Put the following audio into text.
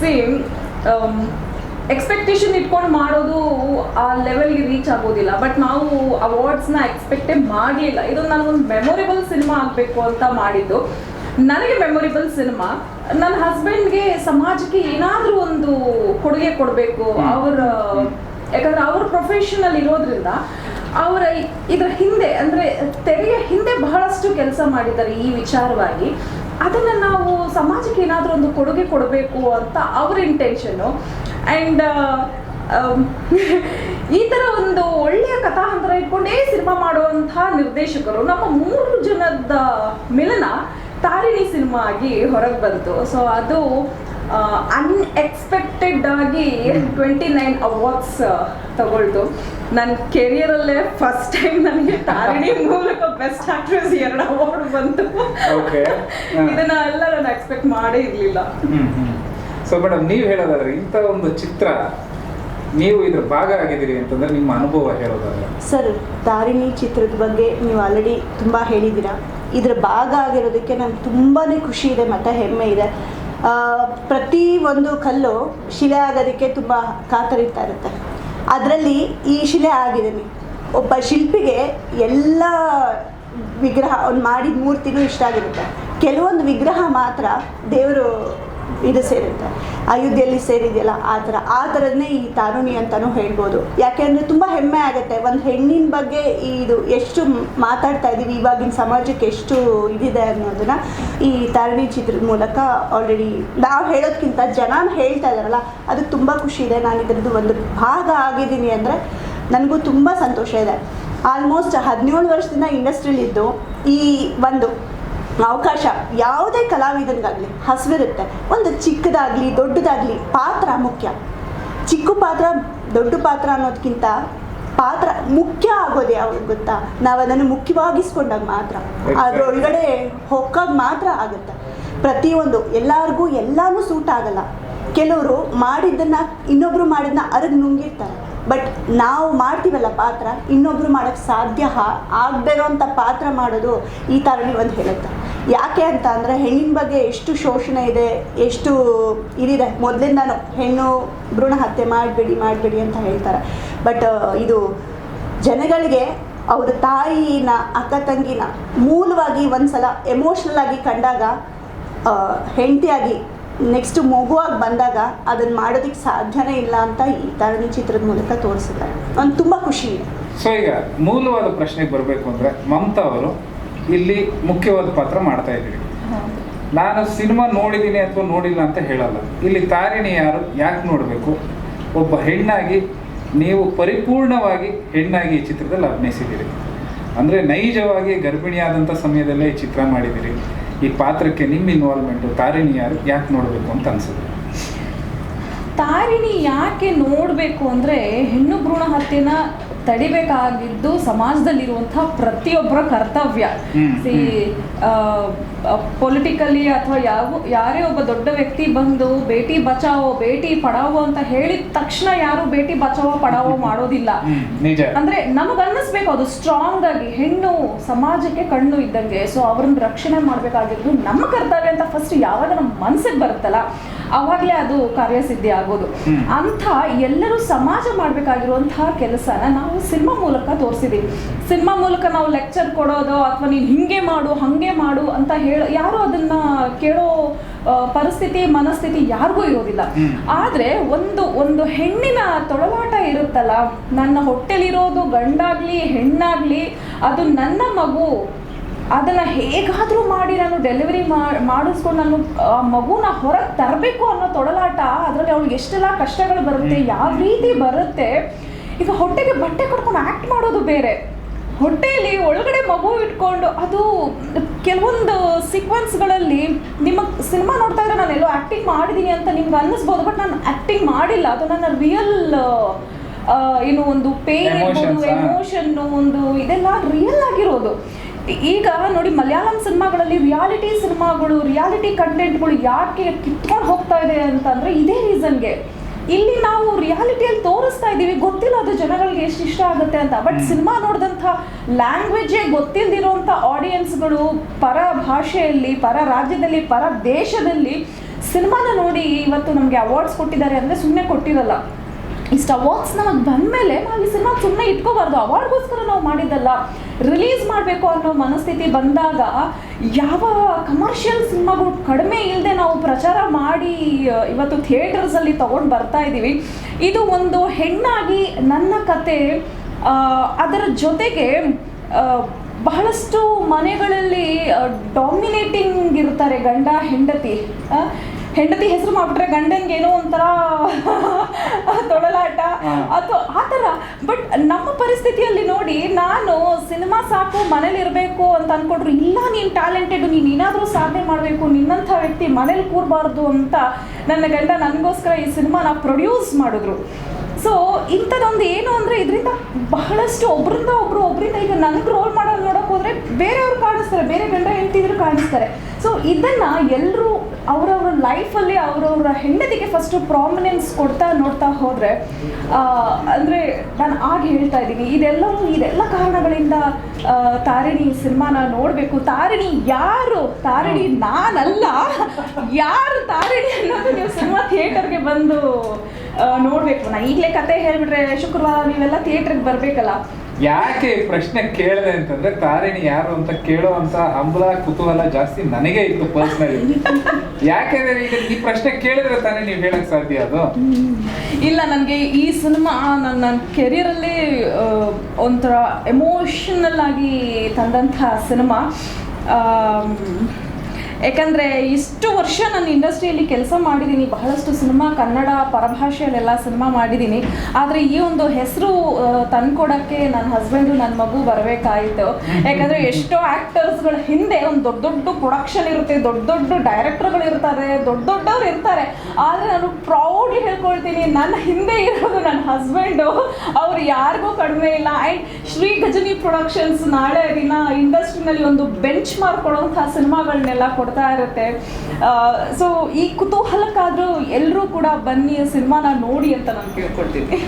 C expectation ಇಟ್ಕೊಂಡು ಮಾಡೋದು ಆ ಲೆವೆಲ್ಗೆ ರೀಚ್ ಆಗೋದಿಲ್ಲ. ಬಟ್ ನಾವು ಅವಾರ್ಡ್ಸ್ನ ಎಕ್ಸ್ಪೆಕ್ಟೇ ಮಾಡಲಿಲ್ಲ. ಇದು ನನಗೊಂದು ಮೆಮೊರೇಬಲ್ ಸಿನಿಮಾ ಆಗಬೇಕು ಅಂತ ಮಾಡಿದ್ದು. ನನಗೆ ಮೆಮೊರೇಬಲ್ ಸಿನಿಮಾ ನನ್ನ ಹಸ್ಬೆಂಡ್ಗೆ ಸಮಾಜಕ್ಕೆ ಏನಾದರೂ ಒಂದು ಕೊಡುಗೆ ಕೊಡಬೇಕು. ಅವರ ಯಾಕಂದ್ರೆ ಅವ್ರ ಪ್ರೊಫೆಷನಲ್ ಇರೋದ್ರಿಂದ ಅವರ ಇದರ ಹಿಂದೆ ಅಂದ್ರೆ ತೆರೆಯ ಹಿಂದೆ ಬಹಳಷ್ಟು ಕೆಲಸ ಮಾಡಿದ್ದಾರೆ ಈ ವಿಚಾರವಾಗಿ. ಅದನ್ನ ನಾವು ಸಮಾಜಕ್ಕೆ ಏನಾದರೂ ಒಂದು ಕೊಡುಗೆ ಕೊಡಬೇಕು ಅಂತ ಅವ್ರ ಇಂಟೆನ್ಷನ್ನು ಆ್ಯಂಡ್ ಈ ಥರ ಒಂದು ಒಳ್ಳೆಯ ಕಥಾಹಂತರ ಇಟ್ಕೊಂಡೇ ಸಿನಿಮಾ ಮಾಡುವಂತಹ ನಿರ್ದೇಶಕರು ನಮ್ಮ ಮೂರು ಜನದ ಮಿಲನ ತಾರಿಣಿ ಸಿನಿಮಾ ಆಗಿ ಹೊರಗೆ ಬಂತು. ಸೊ ಅದು ಅನ್ಎಕ್ಸ್ಪೆಕ್ಟೆಡ್ ಆಗಿ ಟ್ವೆಂಟಿ ನೈನ್ ಅವಾರ್ಡ್ಸ್ ತಗೊಳ್ತು. ನನ್ನ ಕೆರಿಯರಲ್ಲೇ ಫಸ್ಟ್ ಟೈಮ್ ನನಗೆ ತಾರಿಣಿ ಮೂಲಕ ಬೆಸ್ಟ್ ಆಕ್ಟ್ರೆಸ್ ಎರಡು ಅವಾರ್ಡ್ ಬಂತು. ಇದನ್ನ ಎಲ್ಲ ನಾನು ಎಕ್ಸ್ಪೆಕ್ಟ್ ಮಾಡೇ ಇರಲಿಲ್ಲ. ಸೊ ಮೇಡಮ್ ನೀವು ಹೇಳೋದಾದ್ರೆ ಇಂಥ ಒಂದು ಚಿತ್ರ ನೀವು ಇದ್ರ ಭಾಗ ಆಗಿದ್ದೀರಿ ಅಂತಂದ್ರೆ ನಿಮ್ಮ ಅನುಭವ ಹೇಳೋದಾದ್ರೆ. ಸರ್ ತಾರಿಣಿ ಚಿತ್ರದ ಬಗ್ಗೆ ನೀವು ಆಲ್ರೆಡಿ ತುಂಬ ಹೇಳಿದ್ದೀರಾ. ಇದರ ಭಾಗ ಆಗಿರೋದಕ್ಕೆ ನಂಗೆ ತುಂಬಾ ಖುಷಿ ಇದೆ ಮತ್ತು ಹೆಮ್ಮೆ ಇದೆ. ಆ, ಪ್ರತಿ ಒಂದು ಕಲ್ಲು ಶಿಲೆ ಆಗೋದಕ್ಕೆ ತುಂಬ ಕಾತರಿತಾ ಇರುತ್ತೆ. ಅದರಲ್ಲಿ ಈ ಶಿಲೆ ಆಗಿದ್ದೀನಿ ಒಬ್ಬ ಶಿಲ್ಪಿಗೆ ಎಲ್ಲ ವಿಗ್ರಹ ಅವ್ನು ಮಾಡಿದ ಮೂರ್ತಿನೂ ಇಷ್ಟ ಆಗಿರುತ್ತೆ. ಕೆಲವೊಂದು ವಿಗ್ರಹ ಮಾತ್ರ ದೇವರು ಇದು ಸೇರುತ್ತೆ ಅಯೋಧ್ಯೆಯಲ್ಲಿ ಸೇರಿದೆಯಲ್ಲ, ಆ ಥರ. ಆ ಥರದನ್ನೇ ಈ ತಾರುಣಿ ಅಂತಲೂ ಹೇಳ್ಬೋದು. ಯಾಕೆಂದರೆ ತುಂಬ ಹೆಮ್ಮೆ ಆಗುತ್ತೆ. ಒಂದು ಹೆಣ್ಣಿನ ಬಗ್ಗೆ ಇದು ಎಷ್ಟು ಮಾತಾಡ್ತಾ ಇದ್ದೀವಿ, ಇವಾಗಿನ ಸಮಾಜಕ್ಕೆ ಎಷ್ಟು ಇದಿದೆ ಅನ್ನೋದನ್ನ ಈ ತಾರುಣಿ ಚಿತ್ರದ ಮೂಲಕ ಆಲ್ರೆಡಿ ನಾವು ಹೇಳೋದ್ಕಿಂತ ಜನ ಹೇಳ್ತಾ ಇದ್ದಾರಲ್ಲ, ಅದು ತುಂಬ ಖುಷಿ ಇದೆ. ನಾನು ಇದರದ್ದು ಒಂದು ಭಾಗ ಆಗಿದ್ದೀನಿ ಅಂದರೆ ನನಗೂ ತುಂಬ ಸಂತೋಷ ಇದೆ. ಆಲ್ಮೋಸ್ಟ್ ಹದಿನೇಳು ವರ್ಷದಿಂದ ಇಂಡಸ್ಟ್ರಿಲಿದ್ದು ಈ ಒಂದು ಅವಕಾಶ ಯಾವುದೇ ಕಲಾವಿದನಿಗಾಗಲಿ ಹಸಿವಿರುತ್ತೆ. ಒಂದು ಚಿಕ್ಕದಾಗಲಿ ದೊಡ್ಡದಾಗಲಿ ಪಾತ್ರ ಮುಖ್ಯ. ಚಿಕ್ಕ ಪಾತ್ರ ದೊಡ್ಡ ಪಾತ್ರ ಅನ್ನೋದಕ್ಕಿಂತ ಪಾತ್ರ ಮುಖ್ಯ ಆಗೋದು ಯಾವಾಗ ಗೊತ್ತಾ? ನಾವು ಅದನ್ನು ಮುಖ್ಯವಾಗಿಸ್ಕೊಂಡಾಗ ಮಾತ್ರ. ಅದರೊಳಗಡೆ ಹೊಕ್ಕಾಗ ಮಾತ್ರ ಆಗುತ್ತೆ. ಪ್ರತಿಯೊಂದು ಎಲ್ಲರಿಗೂ ಎಲ್ಲಾನು ಸೂಟ್ ಆಗಲ್ಲ. ಕೆಲವರು ಮಾಡಿದ್ದನ್ನು ಇನ್ನೊಬ್ಬರು ಮಾಡಿದ್ನ ಅರಗ್ ನುಂಗಿರ್ತಾರೆ. ಬಟ್ ನಾವು ಮಾಡ್ತೀವಲ್ಲ ಪಾತ್ರ ಇನ್ನೊಬ್ರು ಮಾಡೋಕ್ಕೆ ಸಾಧ್ಯ ಆಗದೇ ಇರೋಂಥ ಪಾತ್ರ ಮಾಡೋದು ಈ ತರ ಒಂದು ಹೇಳುತ್ತೆ. ಯಾಕೆ ಅಂತ ಅಂದರೆ ಹೆಣ್ಣಿನ ಬಗ್ಗೆ ಎಷ್ಟು ಶೋಷಣೆ ಇದೆ, ಎಷ್ಟು ಇದಿದೆ. ಮೊದಲಿಂದನೂ ಹೆಣ್ಣು ಭ್ರೂಣ ಹತ್ಯೆ ಮಾಡಬೇಡಿ ಮಾಡಬೇಡಿ ಅಂತ ಹೇಳ್ತಾರೆ. ಬಟ್ ಇದು ಜನಗಳಿಗೆ ಅವ್ರ ತಾಯಿನ, ಅಕ್ಕ ತಂಗಿನ ಮೂಲವಾಗಿ ಒಂದ್ಸಲ ಎಮೋಷ್ನಲ್ ಆಗಿ ಕಂಡಾಗ ಹೆಂಡತಿಯಾಗಿ ನೆಕ್ಸ್ಟ್ ಮಗುವಾಗಿ ಬಂದಾಗ ಅದನ್ನು ಮಾಡೋದಕ್ಕೆ ಸಾಧ್ಯನೇ ಇಲ್ಲ ಅಂತ ಈ ತರಣಿ ಚಿತ್ರದ ಮೂಲಕ ತೋರಿಸಿದ್ದಾರೆ. ಒಂದು ತುಂಬ ಖುಷಿ ಇದೆ. ಸೊ ಈಗ ಮೂಲವಾದ ಪ್ರಶ್ನೆಗೆ ಬರಬೇಕು ಅಂದ್ರೆ ಮಮತಾ ಅವರು ಇಲ್ಲಿ ಮುಖ್ಯವಾದ ಪಾತ್ರ ಮಾಡ್ತಾ ಇದ್ದೀವಿ. ನಾನು ಸಿನಿಮಾ ನೋಡಿದ್ದೀನಿ ಅಥವಾ ನೋಡಿಲ್ಲ ಅಂತ ಹೇಳಲ್ಲ. ಇಲ್ಲಿ ತಾರಿಣಿ ಯಾರು, ಯಾಕೆ ನೋಡಬೇಕು? ಒಬ್ಬ ಹೆಣ್ಣಾಗಿ, ನೀವು ಪರಿಪೂರ್ಣವಾಗಿ ಹೆಣ್ಣಾಗಿ ಈ ಚಿತ್ರದಲ್ಲಿ ಅಭಿನಯಿಸಿದ್ದೀರಿ. ಅಂದರೆ ನೈಜವಾಗಿ ಗರ್ಭಿಣಿಯಾದಂಥ ಸಮಯದಲ್ಲೇ ಈ ಚಿತ್ರ ಮಾಡಿದ್ದೀರಿ. ಈ ಪಾತ್ರಕ್ಕೆ ನಿಮ್ಮ ಇನ್ವಾಲ್ವ್ಮೆಂಟು ತಾರಿಣಿ ಯಾರು, ಯಾಕೆ ನೋಡಬೇಕು ಅಂತ ಅನ್ಸುತ್ತೆ. ತಾರಿಣಿ ಯಾಕೆ ನೋಡಬೇಕು ಅಂದರೆ ಹೆಣ್ಣು ಭ್ರೂಣ ಹತ್ಯೆನ ತಡಿಬೇಕಾಗಿದ್ದು ಸಮಾಜದಲ್ಲಿರುವಂತಹ ಪ್ರತಿಯೊಬ್ಬರ ಕರ್ತವ್ಯ. ಈ ಸಿ ಪೊಲಿಟಿಕಲಿ ಅಥವಾ ಯಾವ ಯಾರೇ ಒಬ್ಬ ದೊಡ್ಡ ವ್ಯಕ್ತಿ ಬಂದು ಬೇಟಿ ಬಚಾವೋ ಬೇಟಿ ಪಡಾವೋ ಅಂತ ಹೇಳಿದ ತಕ್ಷಣ ಯಾರು ಬೇಟಿ ಬಚಾವೋ ಪಡಾವೋ ಮಾಡೋದಿಲ್ಲ. ಅಂದ್ರೆ ನಮಗ್ ಅನ್ನಿಸ್ಬೇಕು ಅದು ಸ್ಟ್ರಾಂಗ್ ಆಗಿ ಹೆಣ್ಣು ಸಮಾಜಕ್ಕೆ ಕಣ್ಣು ಇದ್ದಂಗೆ ಸೊ ಅವ್ರನ್ನ ರಕ್ಷಣೆ ಮಾಡ್ಬೇಕಾಗಿದ್ದು ನಮ್ಮ ಕರ್ತವ್ಯ ಅಂತ ಫಸ್ಟ್ ಯಾವಾಗ ನಮ್ಮ ಮನ್ಸಿಗೆ ಬರುತ್ತಲ್ಲ. ಅವಾಗಲೇ ಅದು ಕಾರ್ಯಸಿದ್ಧಿ ಆಗೋದು. ಅಂಥ ಎಲ್ಲರೂ ಸಮಾಜ ಮಾಡಬೇಕಾಗಿರುವಂತಹ ಕೆಲಸನ ನಾವು ಸಿನಿಮಾ ಮೂಲಕ ತೋರಿಸಿದ್ದೀವಿ ಸಿನಿಮಾ ಮೂಲಕ ನಾವು ಲೆಕ್ಚರ್ ಕೊಡೋದು ಅಥವಾ ನೀನು ಹಿಂಗೆ ಮಾಡು ಹಂಗೆ ಮಾಡು ಅಂತ ಹೇಳ ಯಾರು ಅದನ್ನ ಕೇಳೋ ಪರಿಸ್ಥಿತಿ ಮನಸ್ಥಿತಿ ಯಾರಿಗೂ ಇರೋದಿಲ್ಲ. ಆದರೆ ಆದ್ರೆ ಒಂದು ಒಂದು ಹೆಣ್ಣಿನ ತೊಳಲಾಟ ಇರುತ್ತಲ್ಲ ನನ್ನ ಹೊಟ್ಟೆಲಿರೋದು ಗಂಡಾಗ್ಲಿ ಹೆಣ್ಣಾಗ್ಲಿ ಅದು ನನ್ನ ಮಗು ಅದನ್ನ ಹೇಗಾದರೂ ಮಾಡಿ ನಾನು ಡೆಲಿವರಿ ಮಾಡಿಸ್ಕೊಂಡು ನಾನು ಆ ಮಗುನ ಹೊರಗೆ ತರಬೇಕು ಅನ್ನೋ ತೊಡಲಾಟ ಅದರಲ್ಲಿ ಅವಳಿಗೆ ಎಷ್ಟೆಲ್ಲ ಕಷ್ಟಗಳು ಬರುತ್ತೆ ಯಾವ ರೀತಿ ಬರುತ್ತೆ ಈಗ ಹೊಟ್ಟೆಗೆ ಬಟ್ಟೆ ಕಟ್ಕೊಂಡು ಆಕ್ಟ್ ಮಾಡೋದು ಬೇರೆ. ಹೊಟ್ಟೆಯಲ್ಲಿ ಒಳಗಡೆ ಮಗು ಇಟ್ಕೊಂಡು ಅದು ಕೆಲವೊಂದು ಸೀಕ್ವೆನ್ಸ್ಗಳಲ್ಲಿ ನಿಮ್ಮ ಸಿನಿಮಾ ನೋಡ್ತಾ ಇದ್ರೆ ನಾನು ಎಲ್ಲೋ ಆ್ಯಕ್ಟಿಂಗ್ ಮಾಡಿದ್ದೀನಿ ಅಂತ ನಿಮ್ಗೆ ಅನ್ನಿಸ್ಬೋದು ಬಟ್ ನಾನು ಆ್ಯಕ್ಟಿಂಗ್ ಮಾಡಿಲ್ಲ. ಅದು ನನ್ನ ರಿಯಲ್ ಏನು ಒಂದು ಪೇನ್ ಇರ್ಬೋದು ಎಮೋಷನ್ನು ಒಂದು ಇದೆಲ್ಲ ರಿಯಲ್ ಆಗಿರೋದು. ಈಗ ನೋಡಿ ಮಲಯಾಳಂ ಸಿನಿಮಾಗಳಲ್ಲಿ ರಿಯಾಲಿಟಿ ಸಿನಿಮಾಗಳು ರಿಯಾಲಿಟಿ ಕಂಟೆಂಟ್ಗಳು ಯಾಕೆ ಕಿತ್ಕೊಂಡು ಹೋಗ್ತಾ ಇದೆ ಅಂತಂದ್ರೆ ಇದೇ ರೀಸನ್ಗೆ ಇಲ್ಲಿ ನಾವು ರಿಯಾಲಿಟಿಯಲ್ಲಿ ತೋರಿಸ್ತಾ ಇದ್ದೀವಿ ಗೊತ್ತಿಲ್ಲ ಅದು ಜನಗಳಿಗೆ ಎಷ್ಟು ಇಷ್ಟ ಆಗುತ್ತೆ ಅಂತ. ಬಟ್ ಸಿನಿಮಾ ನೋಡಿದಂಥ ಲ್ಯಾಂಗ್ವೇಜೇ ಗೊತ್ತಿಲ್ಲದಿರುವಂಥ ಆಡಿಯನ್ಸ್ಗಳು ಪರ ಭಾಷೆಯಲ್ಲಿ ಪರ ರಾಜ್ಯದಲ್ಲಿ ಪರ ದೇಶದಲ್ಲಿ ಸಿನಿಮಾನ ನೋಡಿ ಇವತ್ತು ನಮಗೆ ಅವಾರ್ಡ್ಸ್ ಕೊಟ್ಟಿದ್ದಾರೆ ಅಂದರೆ ಸುಮ್ಮನೆ ಕೊಟ್ಟಿರಲ್ಲ. ಇಷ್ಟು ಅವಾರ್ಡ್ಸ್ ನಮಗೆ ಬಂದಮೇಲೆ ನಾವು ಈ ಸಿನಿಮಾ ಸುಮ್ಮನೆ ಇಟ್ಕೋಬಾರ್ದು. ಅವಾರ್ಡ್ಗೋಸ್ಕರ ನಾವು ಮಾಡಿದ್ದಲ್ಲ. ರಿಲೀಸ್ ಮಾಡಬೇಕು ಅನ್ನೋ ಮನಸ್ಥಿತಿ ಬಂದಾಗ ಯಾವ ಕಮರ್ಷಿಯಲ್ ಸಿನಿಮಾಗಳು ಕಡಿಮೆ ಇಲ್ಲದೆ ನಾವು ಪ್ರಚಾರ ಮಾಡಿ ಇವತ್ತು ಥಿಯೇಟರ್ಸಲ್ಲಿ ತಗೊಂಡು ಬರ್ತಾ ಇದ್ದೀವಿ ಇದು ಒಂದು ಹೆಣ್ಣಾಗಿ ನನ್ನ ಕತೆ. ಅದರ ಜೊತೆಗೆ ಬಹಳಷ್ಟು ಮನೆಗಳಲ್ಲಿ ಡಾಮಿನೇಟಿಂಗ್ ಇರ್ತಾರೆ ಗಂಡ, ಹೆಂಡತಿ. ಹೆಂಡತಿ ಹೆಸರು ಮಾಡ್ಬಿಟ್ರೆ ಗಂಡನ್ಗೆ ಏನೋ ಒಂಥರ ತೊಳಲಾಟ. ಅಥವಾ ಆ ಥರ. ಬಟ್ ನಮ್ಮ ಪರಿಸ್ಥಿತಿಯಲ್ಲಿ ನೋಡಿ ನಾನು ಸಿನಿಮಾ ಸಾಕು ಮನೇಲಿ ಇರಬೇಕು ಅಂತ ಅನ್ಕೊಂಡ್ರು ಇಲ್ಲ ನೀನು ಟ್ಯಾಲೆಂಟೆಡ್ ನೀನು ಏನಾದರೂ ಸಾಧನೆ ಮಾಡಬೇಕು ನಿನ್ನಂಥ ವ್ಯಕ್ತಿ ಮನೇಲಿ ಕೂರಬಾರ್ದು ಅಂತ ನನ್ನ ಗಂಡ ನನಗೋಸ್ಕರ ಈ ಸಿನಿಮಾನ ಪ್ರೊಡ್ಯೂಸ್ ಮಾಡಿದ್ರು. ಸೊ ಇಂಥದ್ದೊಂದು ಏನು ಅಂದರೆ ಇದರಿಂದ ಬಹಳಷ್ಟು ಒಬ್ಬರಿಂದ ಒಬ್ರು ಒಬ್ಬರಿಂದ ಈಗ ನನಗೆ ರೋಲ್ ಮಾಡೋದು ಹೋದರೆ ಬೇರೆಯವ್ರು ಕಾಣಿಸ್ತಾರೆ, ಬೇರೆ ಗಂಡ ಹೆಂಡತಿದ್ರು ಕಾಣಿಸ್ತಾರೆ. ಸೊ ಇದನ್ನು ಎಲ್ಲರೂ ಅವರವ್ರ ಲೈಫಲ್ಲಿ ಅವರವ್ರ ಹೆಂಡತಿಗೆ ಫಸ್ಟು ಪ್ರಾಮಿನೆನ್ಸ್ ಕೊಡ್ತಾ ನೋಡ್ತಾ ಹೋದರೆ ಅಂದರೆ ನಾನು ಆಗ ಹೇಳ್ತಾ ಇದ್ದೀನಿ, ಇದೆಲ್ಲವೂ ಇದೆಲ್ಲ ಕಾರಣಗಳಿಂದ ತಾರಿಣಿ ಸಿನಿಮಾನ ನೋಡಬೇಕು. ತಾರಿಣಿ ಯಾರು? ತಾರಿಣಿ ನಾನಲ್ಲ. ಯಾರು ತಾರಿಣಿ ಅನ್ನೋದು ನೀವು ಸಿನಿಮಾ ಥಿಯೇಟರ್ಗೆ ಬಂದು ನೋಡ್ಬೇಕು. ನಾನು ಈಗಲೇ ಕತೆ ಹೇಳಿಬಿಟ್ರೆ ಶುಕ್ರವಾರ ನೀವೆಲ್ಲ ಥಿಯೇಟ್ರಿಗೆ ಬರಬೇಕಲ್ಲ. ಯಾಕೆ ಈ ಪ್ರಶ್ನೆ ಕೇಳಿದೆ ಅಂತಂದ್ರೆ, ತಾರಿಣಿ ಯಾರು ಅಂತ ಕೇಳುವಂತ ಹಂಬಲ, ಕುತೂಹಲ ಜಾಸ್ತಿ ನನಗೆ ಇತ್ತು ಪರ್ಸನಲಿ ಯಾಕೆಂದ್ರೆ ಈಗ ಈ ಪ್ರಶ್ನೆ ಕೇಳಿದ್ರೆ ತಾನೇ ನೀವು ಹೇಳಕ್ ಸಾಧ್ಯ ಅದು? ಇಲ್ಲ, ನನಗೆ ಈ ಸಿನಿಮಾ ನನ್ನ ನನ್ನ ಕೆರಿಯರಲ್ಲಿ ಒಂಥರ ಎಮೋಷನಲ್ ಆಗಿ ತಂದಂತ ಸಿನಿಮಾ. ಯಾಕಂದರೆ ಇಷ್ಟು ವರ್ಷ ನಾನು ಇಂಡಸ್ಟ್ರಿಯಲ್ಲಿ ಕೆಲಸ ಮಾಡಿದ್ದೀನಿ ಬಹಳಷ್ಟು ಸಿನಿಮಾ, ಕನ್ನಡ ಪರಭಾಷೆಯಲ್ಲೆಲ್ಲ ಸಿನಿಮಾ ಮಾಡಿದ್ದೀನಿ ಆದರೆ ಈ ಒಂದು ಹೆಸರು ತಂದ್ಕೊಡೋಕ್ಕೆ ನನ್ನ ಹಸ್ಬೆಂಡು ನನ್ನ ಮಗು ಬರಬೇಕಾಯಿತು. ಯಾಕಂದರೆ ಎಷ್ಟೋ ಆ್ಯಕ್ಟರ್ಸ್ಗಳ ಹಿಂದೆ ಒಂದು ದೊಡ್ಡ ದೊಡ್ಡ ಪ್ರೊಡಕ್ಷನ್ ಇರುತ್ತೆ, ದೊಡ್ಡ ದೊಡ್ಡ ಡೈರೆಕ್ಟರ್ಗಳು ಇರ್ತಾರೆ, ದೊಡ್ಡ ದೊಡ್ಡವ್ರು ಇರ್ತಾರೆ. ಆದರೆ ನಾನು ಪ್ರೌಡ್ಲಿ ಹೇಳ್ಕೊಳ್ತೀನಿ, ನನ್ನ ಹಿಂದೆ ಇರೋದು ನನ್ನ ಹಸ್ಬೆಂಡು ಅವ್ರು ಯಾರಿಗೂ ಕಡಿಮೆ ಇಲ್ಲ. ಆ್ಯಂಡ್ ಶ್ರೀ ಗಜನಿ ಪ್ರೊಡಕ್ಷನ್ಸ್ ನಾಳೆ ದಿನ ಇಂಡಸ್ಟ್ರಿನಲ್ಲಿ ಒಂದು ಬೆಂಚ್ ಮಾರ್ಕ್ ಕೊಡುವಂಥ ಸಿನಿಮಾಗಳನ್ನೆಲ್ಲ ಕೊಡ್ತಾ ಇರುತ್ತೆ. ಸೊ ಈ ಕುತೂಹಲಕ್ಕಾದರೂ ಎಲ್ಲರೂ ಕೂಡ ಬನ್ನಿ ಸಿನಿಮಾನ ನೋಡಿ ಅಂತ ನಾನು ಕೇಳ್ಕೊಳ್ತೀನಿ.